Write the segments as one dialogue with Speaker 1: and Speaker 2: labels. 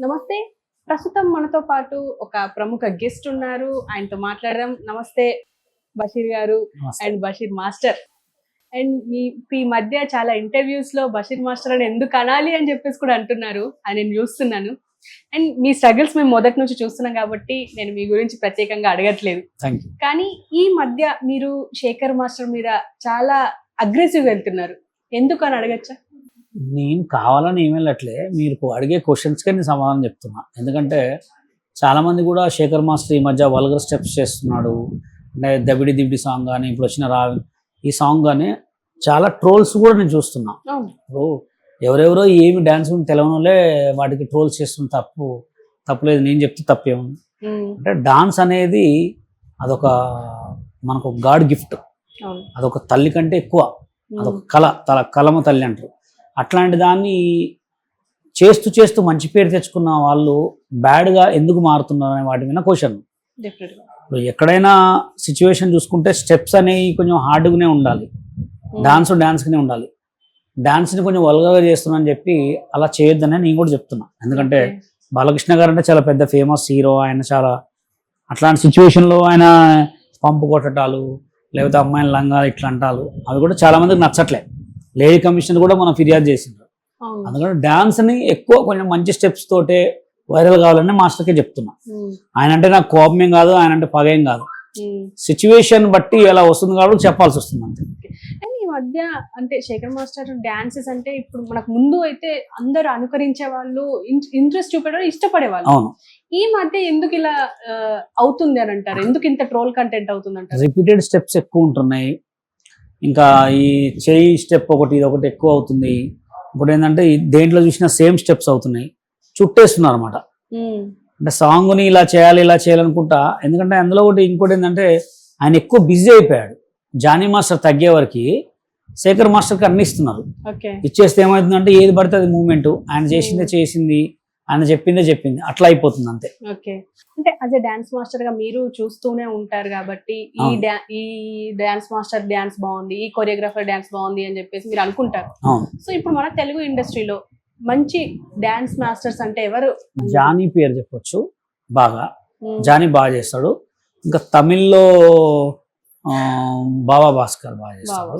Speaker 1: నమస్తే. ప్రస్తుతం మనతో పాటు ఒక ప్రముఖ గెస్ట్ ఉన్నారు. ఆయనతో మాట్లాడదాం. నమస్తే Basheer garu. And Basheer master. And మీ ఈ మధ్య చాలా ఇంటర్వ్యూస్లో బషీర్ మాస్టర్ అని ఎందుకు అనాలి అని చెప్పేసి కూడా అంటున్నారు. అని నేను చూస్తున్నాను. అండ్ మీ స్ట్రగుల్స్ మేము మొదటి నుంచి చూస్తున్నాం కాబట్టి నేను మీ గురించి ప్రత్యేకంగా అడగట్లేదు. కానీ ఈ మధ్య మీరు శేఖర్ మాస్టర్ మీద చాలా అగ్రెసివ్ వెళ్తున్నారు. ఎందుకు అని అడగచ్చా?
Speaker 2: నేను కావాలని ఏం వెళ్ళట్లే. మీరు అడిగే క్వశ్చన్స్కే నేను సమాధానం చెప్తున్నా. ఎందుకంటే చాలామంది కూడా శేఖర్ మాస్టర్ ఈ మధ్య వల్గర్ స్టెప్స్ చేస్తున్నాడు. అంటే దబిడి దిబిడి సాంగ్ కానీ ఇప్పుడు వచ్చిన రా ఈ సాంగ్ కానీ చాలా ట్రోల్స్ కూడా నేను చూస్తున్నా. ఇప్పుడు ఎవరెవరో ఏమి డ్యాన్స్ తెలవనోలే వాటికి ట్రోల్స్ చేస్తున్న తప్పు తప్పులేదు నేను చెప్తే తప్పేముంది? అంటే డాన్స్ అనేది అదొక మనకు గాడ్ గిఫ్ట్. అదొక తల్లి కంటే ఎక్కువ. అదొక కళ తల కలమ తల్లి అంటారు. అట్లాంటి దాన్ని చేస్తూ చేస్తూ మంచి పేరు తెచ్చుకున్న వాళ్ళు బ్యాడ్గా ఎందుకు మారుతున్నారు అనే వాటి మీద క్వశ్చన్. ఇప్పుడు ఎక్కడైనా సిచ్యువేషన్ చూసుకుంటే స్టెప్స్ అనేవి కొంచెం హార్డ్గానే ఉండాలి.
Speaker 1: ఉమ్,
Speaker 2: డాన్స్ డాన్స్గానే ఉండాలి. డాన్స్ని కొంచెం వల్గగా చేస్తున్నా అని చెప్పి అలా చేయొద్దని నేను కూడా చెప్తున్నా. ఎందుకంటే
Speaker 1: okay.
Speaker 2: బాలకృష్ణ గారు అంటే చాలా పెద్ద ఫేమస్ హీరో. ఆయన చాలా అట్లాంటి సిచ్యువేషన్లో ఆయన పంపు కొట్టటాలు లేకపోతే అమ్మాయిల లంగాలు ఇట్లా అంటాలు. అవి కూడా చాలా మందికి నచ్చట్లే. లేడీ కమిషన్ కూడా మనం ఫిర్యాదు చేసిండ్రు. అందుకని డాన్స్ని ఎక్కువ కొంచెం మంచి స్టెప్స్ తోటే వైరల్ కావాలని మాస్టర్కే చెప్తున్నా. ఆయన అంటే నాకు కోపమేం కాదు ఆయన అంటే పగేం కాదు. సిచ్యువేషన్ బట్టి ఎలా వస్తుంది కాబట్టి చెప్పాల్సి వస్తుంది అంతే.
Speaker 1: ఈ మధ్య అంటే శేఖర్ మాస్టర్ డాన్సెస్ అంటే ఇప్పుడు మనకు ముందు అయితే అందరు అనుకరించే వాళ్ళు ఇంట్రెస్ట్ చూపేవాళ్ళు ఇష్టపడేవాళ్ళు
Speaker 2: అవును.
Speaker 1: ఈ మధ్య ఎందుకు ఇలా అవుతుంది అని అంటారు? ఎందుకు ఇంత ట్రోల్ కంటెంట్ అవుతుంది అంటారు?
Speaker 2: రిపీటెడ్ స్టెప్స్ ఎక్కువ ఉంటున్నాయి. ఇంకా ఈ చేయి స్టెప్ ఒకటి ఇది ఒకటి ఎక్కువ అవుతుంది. ఇప్పుడు ఏంటంటే దేంట్లో చూసినా సేమ్ స్టెప్స్ అవుతున్నాయి. చుట్టేస్తున్నారు అనమాట అంటే సాంగ్ని ఇలా చేయాలి ఇలా చేయాలనుకుంటా ఎందుకంటే అందులో ఒకటి ఇంకోటి ఏంటంటే ఆయన ఎక్కువ బిజీ అయిపోయాడు. జానీ మాస్టర్ తగ్గే వరకు శేఖర్ మాస్టర్కి అన్ని ఇస్తున్నారు.
Speaker 1: ఓకే.
Speaker 2: ఇచ్చేస్తే ఏమవుతుందంటే ఏది పడితే అది మూమెంట్ ఆయన చేసిందే చేసింది. ఆయన చెప్పిందే చెప్పింది. అట్లా అయిపోతుంది అంతే.
Speaker 1: ఓకే. అంటే అదే డాన్స్ మాస్టర్గా మీరు చూస్తూనే ఉంటారు కాబట్టి ఈ ఈ డాన్స్ మాస్టర్ డాన్స్ బాగుంది ఈ కొరియోగ్రాఫర్ డాన్స్ బాగుంది అని చెప్పేసి మీరు అనుకుంటారు. సో ఇప్పుడు మన తెలుగు ఇండస్ట్రీలో మంచి డాన్స్ మాస్టర్స్ అంటే ఎవరు?
Speaker 2: జానీ పేరు చెప్పొచ్చు బాగా. జానీ బాగా చేస్తాడు. ఇంకా తమిళ్ళో ఆ, బాబా భాస్కర్ బాగా చేస్తాడు.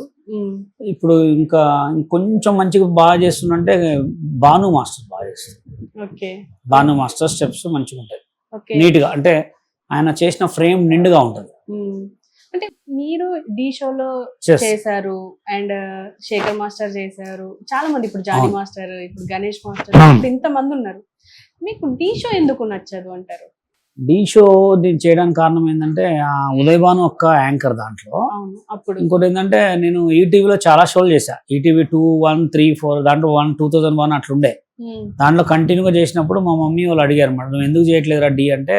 Speaker 2: ఇప్పుడు ఇంకా ఇంకొంచెం మంచిగా బాగా చేస్తుందంటే భాను మాస్టర్ బాగా చేస్తాడు
Speaker 1: ఓకే.
Speaker 2: భాను మాస్టర్ స్టెప్స్ మంచిగా ఉంటాయి.
Speaker 1: ఓకే.
Speaker 2: నీట్గా అంటే ఆయన చేసిన ఫ్రేమ్ నిండుగా ఉంటుంది.
Speaker 1: అంటే మీరు డి షోలో చేశారు అండ్ శేఖర్ మాస్టర్ చేశారు. చాలా మంది ఇప్పుడు జానీ. మాస్టర్ ఇప్పుడు గణేష్ మాస్టర్ ఇంత మంది ఉన్నారు. మీకు డి షో ఎందుకు నచ్చదు అంటారు?
Speaker 2: డీ షో నేను చేయడానికి కారణం ఏంటంటే ఆ ఉదయ్ భాను ఒక్క యాంకర్ దాంట్లో.
Speaker 1: అప్పుడు.
Speaker 2: ఇంకోటి ఏంటంటే నేను ఈటీవీలో చాలా షోలు చేశా. ETV two one three four దాంట్లో వన్ టూ థౌజండ్ వన్ అట్లుండే. దాంట్లో కంటిన్యూగా చేసినప్పుడు మా మమ్మీ వాళ్ళు అడిగారు మేడం నువ్వు ఎందుకు చేయట్లేదురా డి అంటే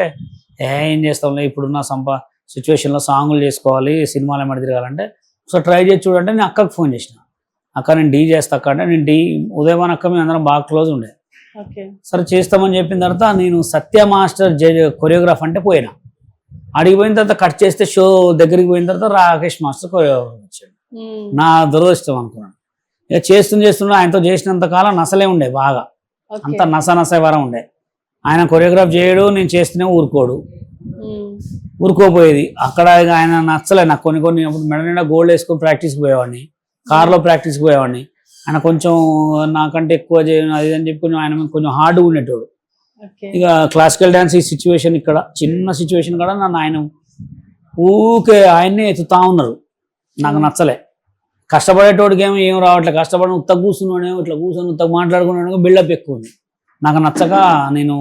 Speaker 2: ఏ ఏం చేస్తాంలే ఇప్పుడున్న సంపా సిచ్యువేషన్లో సాంగులు చేసుకోవాలి సినిమాలు ఏమైనా తిరగాలంటే సో ట్రై చేసి చూడంటే నేను అక్కకు ఫోన్ చేసిన. అక్క నేను డీ చేస్తా అక్క అంటే నేను డీ ఉదయవాన్ అక్క మేము అందరం బాగా క్లోజ్ ఉండే. సరే చేస్తామని చెప్పిన తర్వాత నేను సత్య మాస్టర్ కొరియోగ్రాఫ్ అంటే పోయినా. అడిగి పోయిన తర్వాత కట్ చేస్తే షో దగ్గరికి పోయిన తర్వాత రాకేష్ మాస్టర్ కొరియోగ్రాఫ్ వచ్చాడు నా దురదృష్టం అనుకున్నాను. ఇక చేస్తూ చేస్తున్నా ఆయనతో చేసినంత కాలం నసలే ఉండే బాగా. అంత నస నస వరం ఉండే. ఆయన కొరియోగ్రాఫ్ చేయడు నేను చేస్తూనే ఊరుకోడు. ఊరుకోపోయేది. అక్కడ ఆయన నచ్చలే నాకు. కొన్ని కొన్ని మెడ నిండా గోల్డ్ వేసుకొని ప్రాక్టీస్కి పోయేవాడిని. కార్లో ప్రాక్టీస్కి పోయేవాడిని. ఆయన కొంచెం నాకంటే ఎక్కువ చేయను అది అని చెప్పి కొంచెం ఆయన కొంచెం హార్డ్ ఉండేటోడు. ఇక క్లాసికల్ డ్యాన్స్ ఈ సిచ్యువేషన్ ఇక్కడ చిన్న సిచ్యువేషన్ కూడా నన్ను ఆయన ఊకే ఆయన్నే ఎత్తుతా ఉన్నారు. నాకు నచ్చలే. కష్టపడేటోడికి ఏమో ఏం రావట్లేదు కష్టపడి ఉత్త కూర్చున్నాడేమో ఇట్లా కూర్చొని ఉత్త మాట్లాడుకున్నాడు బిల్డప్ ఎక్కువ ఉంది. నాకు నచ్చక నేను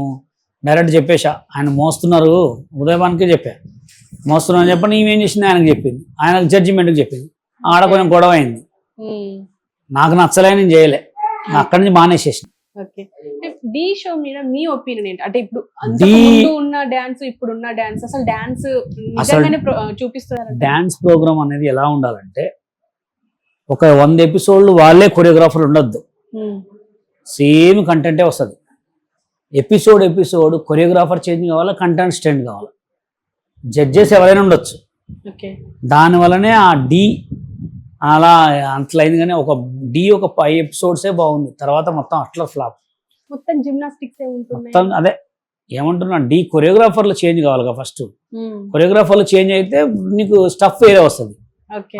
Speaker 2: డైరెక్ట్ చెప్పేశా ఆయన మోస్తున్నారు ఉదయవానికి చెప్పా. మోస్తున్నాను చెప్పి నీవేం చేసింది? ఆయనకు చెప్పింది. ఆయనకు జడ్జిమెంట్కి చెప్పింది. ఆడ కొంచెం గొడవ అయింది. నాకు నచ్చలే నేను చేయలే. అక్కడి నుంచి మానేసేసిన.
Speaker 1: డి షో మీద మీ ఒపీనియన్ ఏంటి? అంటే ఇప్పుడు ఉన్న డాన్స్ ఇప్పుడు ఉన్న డాన్స్ అసలు డాన్స్ చూపిస్తున్నారు
Speaker 2: ప్రోగ్రామ్ అనేది ఎలా ఉండాలంటే ఒక వంద ఎపిసోడ్లు వాళ్ళే కొరియోగ్రాఫర్ ఉండొద్దు. సేమ్ కంటెంటే వస్తుంది. ఎపిసోడ్ ఎపిసోడ్ కొరియోగ్రాఫర్ చేంజ్ కావాలా కంటెంట్ స్టెండ్ కావాలా? జడ్జెస్ ఎవరైనా ఉండొచ్చు.
Speaker 1: ఓకే.
Speaker 2: దాని వల్లనే ఆ డి అలా అట్లయింది కానీ ఒక డి ఒక ఫైవ్ ఎపిసోడ్సే బాగుంది. తర్వాత మొత్తం అట్లా ఫ్లాప్.
Speaker 1: మొత్తం జిమ్నాస్టిక్స్
Speaker 2: మొత్తం అదే ఏమంటున్నా డి కొరియోగ్రాఫర్లు చేంజ్ కావాలి ఫస్ట్. కొరియోగ్రాఫర్లు చేంజ్ అయితే నీకు స్టఫ్ వేరే వస్తుంది.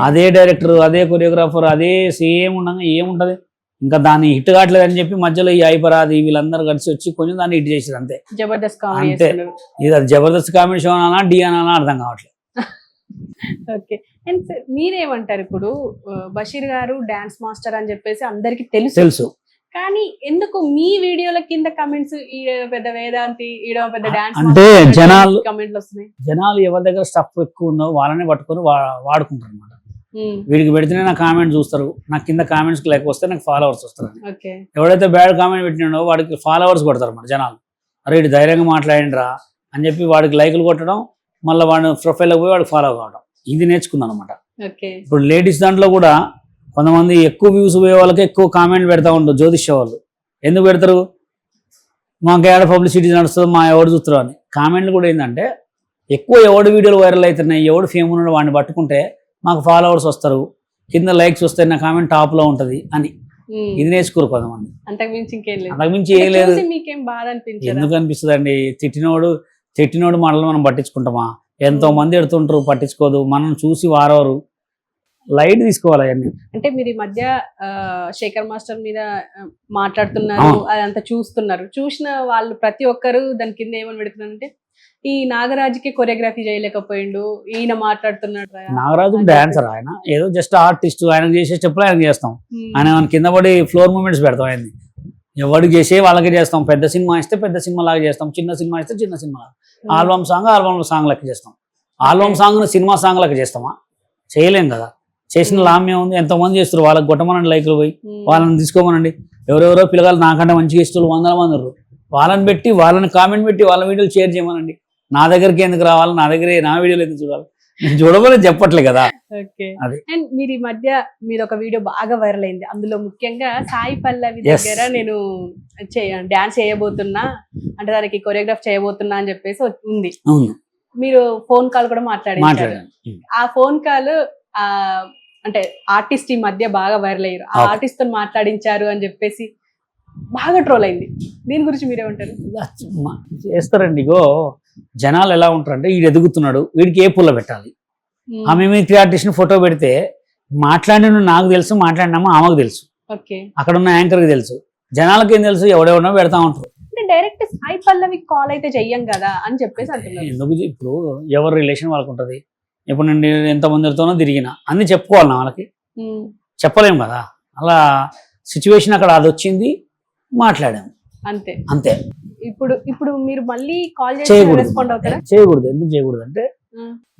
Speaker 2: అదే డైరెక్టర్ అదే కొరియోగ్రాఫర్ అదే సేమ్ ఉండగా ఏముంటది? ఇంకా దాన్ని హిట్ కావట్లేదు అని చెప్పి మధ్యలో ఈ ఐపరాది వీళ్ళందరూ కలిసి వచ్చి కొంచెం దాన్ని హిట్ చేసేది అంతే.
Speaker 1: జబర్దస్త్
Speaker 2: అంతే. ఇది అది జబర్దస్త్ కామెడీ షో అనా డి అనా అర్థం కావట్లేదు.
Speaker 1: ఓకే. అండ్ సార్ మీరేమంటారు ఇప్పుడు? బషీర్ గారు డాన్స్ మాస్టర్ అని చెప్పేసి అందరికి తెలుసు.
Speaker 2: తెలుసు.
Speaker 1: కానీ ఎందుకు మీ వీడియోల కింద కమెంట్స్ పెద్ద వేదాంతి ఈడ పెద్ద డాన్స్
Speaker 2: అంటే జనాలు-
Speaker 1: కమెంట్లు వస్తున్నాయి?
Speaker 2: జనాలు ఎవరి దగ్గర స్టఫ్ ఎక్కువ ఉందో వాళ్ళనే పట్టుకొని వాడుకుంటారు అనమాట
Speaker 1: ఉమ్,
Speaker 2: వీడికి పెడితేనే నా కామెంట్ చూస్తారు. నాకు కింద కామెంట్స్ లేక వస్తే నాకు ఫాలోవర్స్ వస్తారు ఎవడైతే బ్యాడ్ కామెంట్ పెట్టినాడో వాడికి ఫాలోవర్స్ కొడతారు అన్నమాట జనాలు. అరే ఇటు ధైర్యంగా మాట్లాడిండ్రా అని చెప్పి వాడికి లైకులు కొట్టడం మళ్ళీ వాడి ప్రొఫైల్కి పోయి వాడికి ఫాలో కావడం. ఇది నేర్చుకున్నాను అనమాట ఇప్పుడు లేడీస్ దాంట్లో కూడా కొంతమంది ఎక్కువ వ్యూస్ పోయే వాళ్ళకి ఎక్కువ కామెంట్ పెడతా ఉంటారు జ్యోతిష్య వాళ్ళు. ఎందుకు పెడతారు? మాకు ఏడ పబ్లిసిటీ నడుస్తుంది మా ఎవడు చూస్తారు అని. కామెంట్లు కూడా ఏంటంటే ఎక్కువ ఎవడు వీడియోలు వైరల్ అవుతున్నాయి ఎవడు ఫేమ్ ఉన్నాడు వాడిని పట్టుకుంటే మాకు ఫాలోవర్స్ వస్తారు. కింద లైక్స్ వస్తే నా కామెంట్ టాప్లో ఉంటుంది అని. ఇది నేర్చుకోరు కొంతమంది.
Speaker 1: అంతకు మించి ఇంకేం లేదు.
Speaker 2: అంతకుమించి ఏం లేదు. ఎందుకు అనిపిస్తుంది అండి తిట్టినోడు తిట్టినోడు మనల్ని మనం పట్టించుకుంటామా? ఎంతో మంది ఎడుతుంటారు పట్టించుకోదు. మనం చూసి వారవరు. లైట్ తీసుకోవాలి అవన్నీ
Speaker 1: అంటే మీరు ఈ మధ్య శేఖర్ మాస్టర్ మీద మాట్లాడుతున్నారు. అదంతా చూస్తున్నారు. చూసిన వాళ్ళు ప్రతి ఒక్కరు దాని కింద ఏమని పెడుతున్నారంటే ఈ నాగరాజుకి కొరియోగ్రఫీ చేయలేకపోయిండు ఈయన మాట్లాడుతున్నాడు.
Speaker 2: నాగరాజు డాన్సర్ ఆయన. ఏదో జస్ట్ ఆర్టిస్ట్ ఆయన చేసే స్టెప్లు ఆయన చేస్తాం. ఆయన మన కింద పడి ఫ్లోర్ మూమెంట్స్ పెడతాం ఆయన్ని. ఎవరికి చేసే వాళ్ళకే చేస్తాం. పెద్ద సినిమా ఇస్తే పెద్ద సినిమా లాగా చేస్తాం. చిన్న సినిమా ఇస్తే చిన్న cinema album song album song లెక్క చేస్తాం. ఆల్బమ్ సాంగ్ సినిమా సాంగ్ లెక్క చేస్తామా? చేయలేం కదా. చేసిన లామ్యం ఉంది. ఎంతో మంది చేస్తారు వాళ్ళకి కొట్టమనండి లైక్లు పోయి. వాళ్ళని తీసుకోమనండి. ఎవరెవరో పిల్లగాలు నాకంటే మంచిగా ఇష్టలు వందల మంది ఉన్నారు. వాళ్ళని పెట్టి వాళ్ళని కామెంట్ పెట్టి వాళ్ళ వీడియోలు షేర్ చేయమనండి. నా దగ్గరికి ఎందుకు రావాలి? నా దగ్గరే నా వీడియోలు ఎందుకు చూడాలి? నేను చూడమని చెప్పట్లే కదా.
Speaker 1: ఓకే. అండ్ మీరు ఈ మధ్య మీరు ఒక వీడియో బాగా వైరల్ అయింది. అందులో ముఖ్యంగా సాయి పల్లవి. దగ్గర నేను డాన్స్ చేయబోతున్నా అంటే దానికి కొరియోగ్రాఫ్ చేయబోతున్నా అని చెప్పేసి ఉంది. మీరు ఫోన్ కాల్ కూడా మాట్లాడారు ఆ ఫోన్ కాల్ ఆ అంటే ఆర్టిస్ట్ ఈ మధ్య బాగా వైరల్ అయ్యారు. ఆ. ఆర్టిస్ట్తో మాట్లాడించారు అని చెప్పేసి బాగా ట్రోల్ అయింది. దీని గురించి మీరేమంటారు?
Speaker 2: చేస్తారండి ఇగో. జనాలు ఎలా ఉంటారంటే వీడు ఎదుగుతున్నాడు వీడికి ఏ పుల్ల పెట్టాలి? ఆమె మిమిక్రీ ఆర్టిస్ట్ని ఫోటో పెడితే మాట్లాడిన నాకు తెలుసు మాట్లాడినామో ఆమెకు తెలుసు. అక్కడ ఉన్న యాంకర్కి తెలుసు. జనాలకి ఏం తెలుసు? ఎవడెవడో పెడతా ఉంటారు.
Speaker 1: డైరెక్ట్ సాయి పల్లవి కాల్ అయితే చెయ్యం కదా అని చెప్పేసి
Speaker 2: ఎందుకు ఇప్పుడు ఎవరి రిలేషన్ వాళ్ళకి ఉంటుంది? ఇప్పుడు నేను ఎంతమందితోనో తిరిగిన. అన్ని చెప్పుకోవాలి నా వాళ్ళకి. చెప్పలేము కదా? అలా సిచ్యువేషన్ అక్కడ అది వచ్చింది మాట్లాడాము
Speaker 1: అంతే.
Speaker 2: అంతే.
Speaker 1: ఇప్పుడు ఇప్పుడు మీరు మళ్ళీ కాల్ చేసి
Speaker 2: చేయకూడదు.
Speaker 1: రెస్పాండ్ అవుతారా?
Speaker 2: చేయకూడదు. ఎందుకు చేయకూడదు అంటే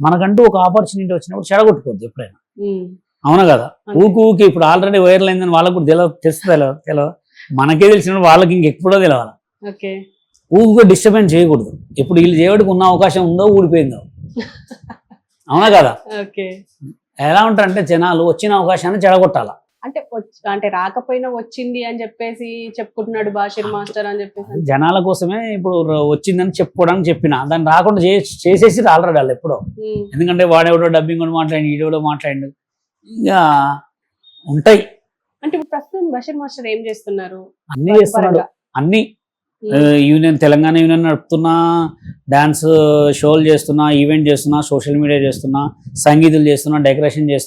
Speaker 2: మనకంటూ ఒక ఆపర్చునిటీ వచ్చినప్పుడు చెడగొట్టుకోవద్దు ఎప్పుడైనా. అవునా కదా. ఊకి ఊకి ఇప్పుడు ఆల్రెడీ వైరల్ అయిందని వాళ్ళకు కూడా తెలియదు తెలుసు తెలియదు మనకే తెలిసిన వాళ్ళకి ఇంకెప్పుడో తెలియాలి ఊరికే డిస్టర్బెన్స్ చేయకూడదు. ఇప్పుడు వీళ్ళు చేయడానికి ఉన్న అవకాశం ఉందో ఊడిపోయిందో. అవునా కదా? ఎలా ఉంటారంటే జనాలు వచ్చిన అవకాశాన్ని చెడగొట్టాల.
Speaker 1: అంటే అంటే రాకపోయినా వచ్చింది అని చెప్పేసి చెప్పుకుంటున్నాడు బాషీర్ మాస్టర్ అని చెప్పేసి.
Speaker 2: జనాల కోసమే ఇప్పుడు వచ్చిందని చెప్పుకోవడానికి చెప్పిన దాన్ని రాకుండా చేసేసి ఆల్రెడీ వాళ్ళు ఎప్పుడో. ఎందుకంటే వాడెవడో డబ్బింగ్ కూడా మాట్లాడి ఈడెవడో మాట్లాడి ఇక ఉంటాయి.
Speaker 1: అంటే ఇప్పుడు ప్రస్తుతం బషీర్ మాస్టర్ ఏం చేస్తున్నారు?
Speaker 2: అన్ని చేస్తున్నాడు. అన్ని. యూనియన్ తెలంగాణ యూనియన్ నడుపుతున్నా డాన్స్ షోలు చేస్తున్నా ఈవెంట్ చేస్తున్నా సోషల్ మీడియా చేస్తున్నా సంగీతులు చేస్తున్నా డెకరేషన్ చేస్తున్నా.